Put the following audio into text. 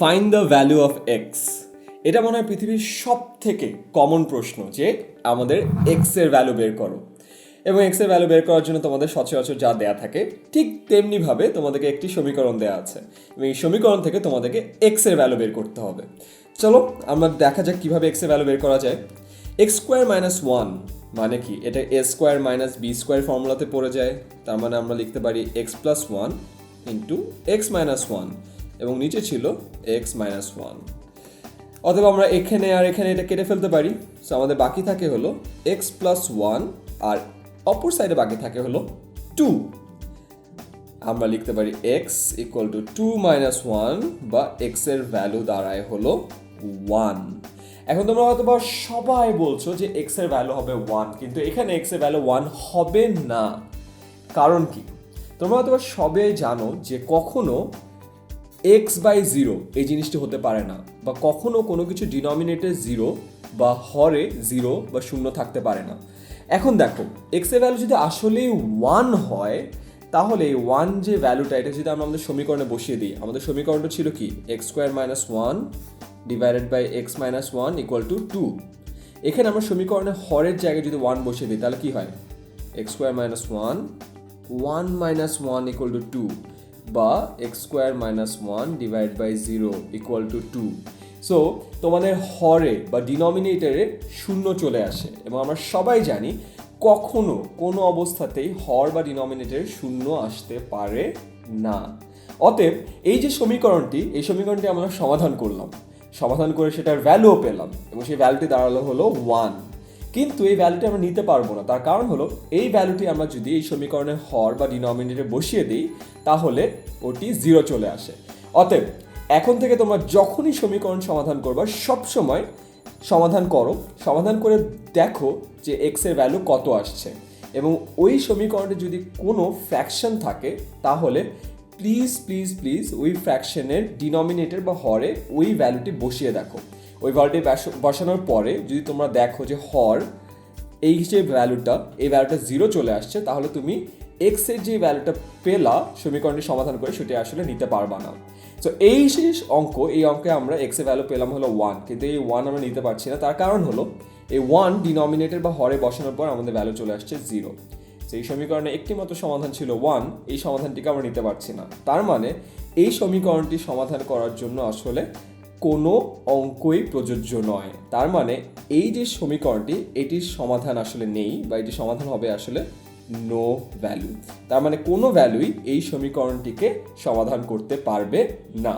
Find the value of X এটা মনে হয় পৃথিবীর সব থেকে কমন প্রশ্ন যে আমাদের এক্সের ভ্যালু বের করো। এবং এক্সের ভ্যালু বের করার জন্য তোমাদের সচরাচর যা দেয়া থাকে, ঠিক তেমনিভাবে তোমাদেরকে একটি সমীকরণ দেওয়া আছে। এবং এই সমীকরণ থেকে তোমাদেরকে এক্সের ভ্যালু বের করতে হবে। চলো, আমরা দেখা যাক কীভাবে এক্সের ভ্যালু বের করা যায়। এক্স স্কোয়ার মাইনাস ওয়ান মানে কি? এটা A square minus B square ফর্মুলাতে পড়ে যায়। তার মানে আমরা লিখতে পারি X plus one into X minus one এবং নিচে ছিল এক্স মাইনাস ওয়ান অথবা আমরা এখানে আর এখানে এটা কেটে ফেলতে পারি। সো আমাদের বাকি থাকে হলো এক্স প্লাস ওয়ান আর অপর সাইডে বাকি থাকে হলো টু আমরা লিখতে পারি X equal to two minus one বা এক্সের ভ্যালু দাঁড়ায় হলো ওয়ান এখন তোমরা হয়তো বা সবাই বলছো যে এক্সের ভ্যালু হবে ওয়ান কিন্তু এখানে এক্সের ভ্যালু ওয়ান হবে না। কারণ কি? তোমরা হয়তো সবে জানো যে কখনো এক্স বাই জিরো এই জিনিসটি হতে পারে না বা কখনো কোনো কিছু ডিনমিনেটর জিরো বা হরে জিরো বা শূন্য থাকতে পারে না। এখন দেখো এক্সের ভ্যালু যদি আসলেই ওয়ান হয়, তাহলে ওয়ান যে ভ্যালুটা এটা যদি আমরা আমাদের সমীকরণে বসিয়ে দিই, আমাদের সমীকরণটা ছিল কি? X square minus one divided by X minus one equal to two এখানে আমরা সমীকরণে হরের জায়গায় যদি ওয়ান বসিয়ে দিই, তাহলে কি হয়? X square minus one one minus one equal to two বা X square minus one divide by zero equal to two so তোমাদের হরে বা ডিনমিনেটরে শূন্য চলে আসে এবং আমরা সবাই জানি কখনো কোনো অবস্থাতেই হর বা ডিনমিনেটরে শূন্য আসতে পারে না। অতএব এই যে সমীকরণটি, এই সমীকরণটি আমরা সমাধান করলাম। সমাধান করে সেটার ভ্যালুও পেলাম এবং সেই ভ্যালুটি দাঁড়াল হলো ওয়ান কিন্তু এই ভ্যালুটি আমরা নিতে পারব না। তার কারণ হলো, এই ভ্যালুটি আমরা যদি এই সমীকরণের হর বা ডিনমিনেটরে বসিয়ে দিই, তাহলে ওটি জিরো চলে আসে। অতএব, এখন থেকে তোমরা যখনই সমীকরণ সমাধান করবা সব সময় সমাধান করো। সমাধান করে দেখো যে এক্সের ভ্যালু কত আসছে। এবং ওই সমীকরণে যদি কোনো ফ্র্যাকশন থাকে, তাহলে প্লিজ প্লিজ প্লিজ ওই ফ্র্যাকশনের ডিনমিনেটর বা হরে ওই ভ্যালুটি বসিয়ে দেখো। ওই ভ্যালুটি বসানোর পরে যদি তোমরা দেখো যে হর, এই যে ভ্যালুটা এই ভ্যালুটা জিরো চলে আসছে, তাহলে তুমি এক্সের যে ভ্যালুটা পেলা সমীকরণটি সমাধান করে সেটি আসলে নিতে পারবা না। তো এই শেষ অঙ্ক, এই অঙ্কে আমরা এক্সের ভ্যালু পেলাম হলো ওয়ান কিন্তু এই ওয়ান আমরা নিতে পারছি না। তার কারণ হলো, এই ওয়ান ডিনমিনেটর বা হরে বসানোর পর আমাদের ভ্যালু চলে আসছে জিরো তো এই সমীকরণে একটি মাত্র সমাধান ছিল ওয়ান এই সমাধানটিকে আমরা নিতে পারছি না। তার মানে এই সমীকরণটি সমাধান করার জন্য আসলে কোনো অঙ্কই প্রযোজ্য নয়। তার মানে এই যে সমীকরণটি, এটির সমাধান আসলে নেই বা এটির সমাধান হবে আসলে নো ভ্যালু তার মানে কোনো ভ্যালুই এই সমীকরণটিকে সমাধান করতে পারবে না।